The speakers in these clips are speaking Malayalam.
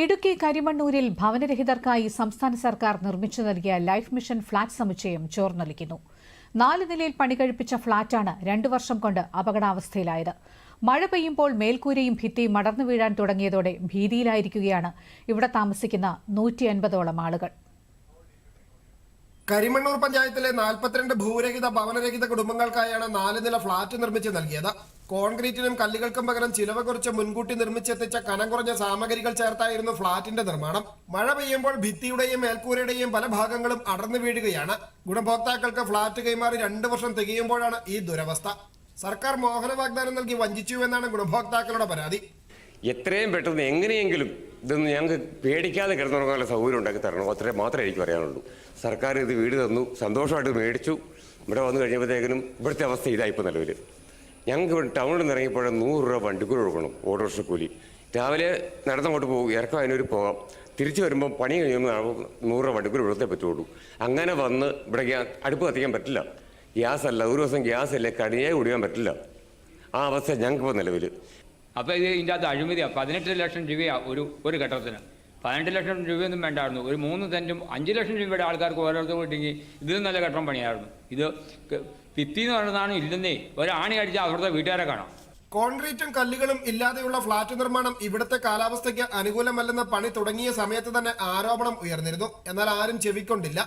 ഇടുക്കി കരിമണ്ണൂരിൽ ഭവനരഹിതർക്കായി സംസ്ഥാന സർക്കാർ നിർമ്മിച്ചു നൽകിയ ലൈഫ് മിഷൻ ഫ്ളാറ്റ് സമുച്ചയം ചോർന്നൊലിക്കുന്നു. നാല് നിലയിൽ പണികഴിപ്പിച്ച ഫ്ളാറ്റാണ് രണ്ടു വർഷം കൊണ്ട് അപകടാവസ്ഥയിലായത്. മഴ പെയ്യുമ്പോൾ മേൽക്കൂരയും ഭിത്തിയും മടർന്നു വീഴാൻ തുടങ്ങിയതോടെ ഭീതിയിലായിരിക്കുകയാണ് ഇവിടെ താമസിക്കുന്ന നൂറ്റി അൻപതോളം ആളുകൾ. കരിമണ്ണൂർ പഞ്ചായത്തിലെ നാൽപ്പത്തിരണ്ട് ഭൂരഹിത ഭവനരഹിത കുടുംബങ്ങൾക്കായാണ് നാല് നില ഫ്ളാറ്റ് നിർമ്മിച്ച് നൽകിയത്. കോൺക്രീറ്റിനും കല്ലുകൾക്കും പകരം ചിലവ് കുറച്ച് മുൻകൂട്ടി നിർമ്മിച്ചെത്തിച്ച കനം കുറഞ്ഞ സാമഗ്രികൾ ചേർത്തായിരുന്നു ഫ്ളാറ്റിന്റെ നിർമ്മാണം. മഴ പെയ്യുമ്പോൾ ഭിത്തിയുടെയും മേൽക്കൂരയുടെയും പല ഭാഗങ്ങളും അടർന്നു വീഴുകയാണ്. ഗുണഭോക്താക്കൾക്ക് ഫ്ളാറ്റ് കൈമാറി രണ്ടു വർഷം തികയുമ്പോഴാണ് ഈ ദുരവസ്ഥ. സർക്കാർ മോഹന വാഗ്ദാനം നൽകി വഞ്ചിച്ചുവെന്നാണ് ഗുണഭോക്താക്കളുടെ പരാതി. എത്രയും പെട്ടെന്ന് എങ്ങനെയെങ്കിലും ഇതൊന്നും ഞങ്ങൾക്ക് പേടിക്കാതെ കിടന്നുറങ്ങാനുള്ള സൗകര്യം ഉണ്ടാക്കി തരണം. അത്രേ മാത്രമേ എനിക്ക് പറയാനുള്ളൂ. സർക്കാർ ഇത് വീട് തന്നു സന്തോഷമായിട്ട് മേടിച്ചു. ഇവിടെ വന്നു കഴിഞ്ഞപ്പോഴത്തേക്കിനും ഇവിടുത്തെ അവസ്ഥ ഇതായിപ്പോൾ നിലവിൽ ഞങ്ങൾക്ക് ടൗണിൽ നിന്ന് ഇറങ്ങിയപ്പോഴേ നൂറ് രൂപ വണ്ടിക്കൂലി കൊടുക്കണം ഓട്ടോറിക്ഷ കൂലി രാവിലെ നടന്നങ്ങോട്ട് പോകും ഇറക്കം അതിനൊരു പോകാം. തിരിച്ചു വരുമ്പോൾ പണി കഴിയുമ്പോൾ നൂറ് രൂപ വണ്ടിക്കൂലി കൊടുത്തേ പറ്റുള്ളൂ. അങ്ങനെ വന്ന് ഇവിടെ അടുപ്പ് കത്തിക്കാൻ പറ്റില്ല. ഗ്യാസ് അല്ല ഒരു ദിവസം ഗ്യാസ് അല്ലേ കടിയായി കുടിക്കാൻ പറ്റില്ല. ആ അവസ്ഥ ഞങ്ങൾക്ക് ഇപ്പോൾ നിലവിൽ അപ്പോൾ ഇത് ഇതിന്റെ അകത്ത് അഴിമതിയാണ് പതിനെട്ട് ലക്ഷം രൂപയാണ് ഒരു ഒരു ഘട്ടത്തിന്. പതിനെട്ട് ലക്ഷം രൂപയൊന്നും വേണ്ടായിരുന്നു. ഒരു മൂന്ന് സെന്റും അഞ്ച് ലക്ഷം രൂപയുടെ ആൾക്കാർക്ക് ഓരോരുത്തർ കിട്ടിയെങ്കിൽ ഇതിലും നല്ല ഘട്ടം പണിയായിരുന്നു. ഇത് ഭിത്തി എന്ന് പറയുന്നതാണ് ഇല്ലെന്നേ ഒരാണി അടിച്ചാൽ അവിടുത്തെ വീട്ടുകാരെ കാണാം. കോൺക്രീറ്റും കല്ലുകളും ഇല്ലാതെയുള്ള ഫ്ളാറ്റ് നിർമ്മാണം ഇവിടുത്തെ കാലാവസ്ഥയ്ക്ക് അനുകൂലമല്ലെന്ന പണി തുടങ്ങിയ സമയത്ത് തന്നെ ആരോപണം ഉയർന്നിരുന്നു. എന്നാൽ ആരും ചെവിക്കൊണ്ടില്ല.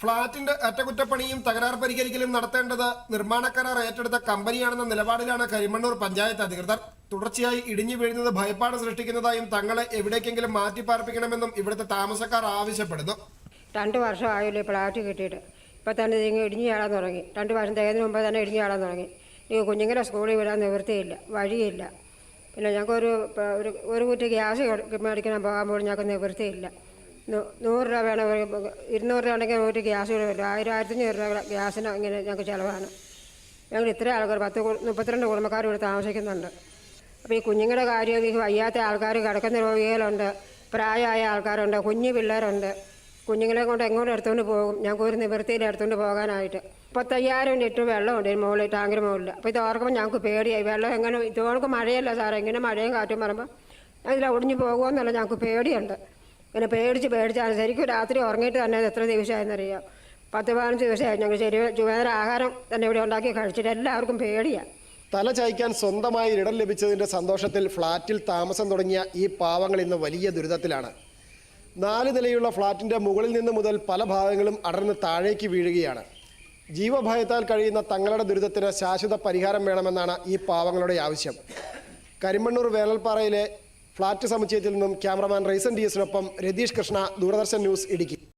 ഫ്ളാറ്റിന്റെ അറ്റകുറ്റപ്പണിയും തകരാർ പരിഹരിക്കലും നടത്തേണ്ടത് നിർമ്മാണ കരാർ ഏറ്റെടുത്ത കമ്പനിയാണെന്ന നിലപാടിലാണ് കരിമണ്ണൂർ പഞ്ചായത്ത് അധികൃതർ. തുടർച്ചയായി ഇടിഞ്ഞു വീഴുന്നത് ഭയപ്പാട് സൃഷ്ടിക്കുന്നതായും തങ്ങളെ എവിടേക്കെങ്കിലും മാറ്റി പാർപ്പിക്കണമെന്നും ഇവിടുത്തെ താമസക്കാർ ആവശ്യപ്പെടുന്നു. രണ്ട് വർഷമായല്ലോ ഫ്ലാറ്റ് കിട്ടിയിട്ട്. ഇപ്പം തന്നെ ഇതിങ്ങ് ഇടിഞ്ഞു ചാടാൻ തുടങ്ങി. രണ്ട് വർഷം തികഞ്ഞതിന് മുമ്പ് തന്നെ ഇടിഞ്ഞു ചാടാൻ തുടങ്ങി. ഈ കുഞ്ഞുങ്ങളെ സ്കൂളിൽ വിടാൻ നിവൃത്തിയില്ല വഴിയില്ല. പിന്നെ ഞങ്ങൾക്കൊരു ഒരു ഒരു കുറ്റി ഗ്യാസ് മേടിക്കാൻ പോകാൻ പോലും ഞങ്ങൾക്ക് നിവൃത്തിയില്ല. നൂറ് രൂപ വേണം. ഒരു ഇരുന്നൂറ് രൂപ ഉണ്ടെങ്കിൽ ഒരു ഗ്യാസ് കൂടെ വരും. ആയിരം ആയിരത്തഞ്ഞൂറ് രൂപ ഗ്യാസിന് ഇങ്ങനെ ഞങ്ങൾക്ക് ചിലവാണ്. ഞങ്ങൾ ഇത്ര ആൾക്കാർ പത്ത് മുപ്പത്തിരണ്ട് കുടുംബക്കാർ ഇവിടെ താമസിക്കുന്നുണ്ട്. അപ്പോൾ ഈ കുഞ്ഞുങ്ങളുടെ കാര്യം ഈ വയ്യാത്ത ആൾക്കാർ കിടക്കുന്ന രോഗികളുണ്ട് പ്രായമായ ആൾക്കാരുണ്ട് കുഞ്ഞു പിള്ളേരുണ്ട്. കുഞ്ഞുങ്ങളെ കൊണ്ട് എങ്ങോട്ട് എടുത്തുകൊണ്ട് പോകും? ഞങ്ങൾക്ക് ഒരു നിവൃത്തിയിൽ എടുത്തുകൊണ്ട് പോകാനായിട്ട്. മുപ്പത്തയ്യായിരം ലിറ്റർ വെള്ളമുണ്ട് ഈ മുകളിൽ ടാങ്കിന് മുകളിൽ. അപ്പോൾ ഇത് ഓർക്കുമ്പോൾ ഞങ്ങൾക്ക് പേടിയായി. വെള്ളം എങ്ങനെ ഇതുകൊണ്ട് മഴയല്ല സാറേ? ഇങ്ങനെ മഴയും കാറ്റും പറയുമ്പോൾ അതിൽ ഒടിഞ്ഞു പോകുമെന്നുള്ള ഞങ്ങൾക്ക് പേടിയുണ്ട്. ഇങ്ങനെ പേടിച്ച് പേടിച്ചാണ് ശരിക്കും രാത്രി ഉറങ്ങിയിട്ട് തന്നെ എത്ര ദിവസമായെന്നറിയാം? പത്ത് പതിനഞ്ച് ദിവസമായി. ഞങ്ങൾ ശരി ചുവേദന ആഹാരം തന്നെ ഇവിടെ ഉണ്ടാക്കി കഴിച്ചിട്ട് എല്ലാവർക്കും പേടിയാണ് തല ചായ്ക്കാൻ സ്വന്തമായി ഇടം ലഭിച്ചതിന്റെ സന്തോഷത്തിൽ ഫ്ളാറ്റിൽ താമസം തുടങ്ങിയ ഈ പാവങ്ങൾ ഇന്ന് വലിയ ദുരിതത്തിലാണ്. നാല് നിലയുള്ള ഫ്ളാറ്റിന്റെ മുകളിൽ നിന്ന് മുതൽ പല ഭാഗങ്ങളും അടർന്ന് താഴേക്ക് വീഴുകയാണ്. ജീവഭയത്താൽ കഴിയുന്ന തങ്ങളുടെ ദുരിതത്തിന് ശാശ്വത പരിഹാരം വേണമെന്നാണ് ഈ പാവങ്ങളുടെ ആവശ്യം. കരിമണ്ണൂർ വേനൽപ്പാറയിലെ ഫ്ളാറ്റ് സമുച്ചയത്തിൽ നിന്നും ക്യാമറമാൻ റൈസൻ ഡി എസിനൊപ്പം രതീഷ് കൃഷ്ണ ദൂരദർശൻ ന്യൂസ് ഇടുക്കി.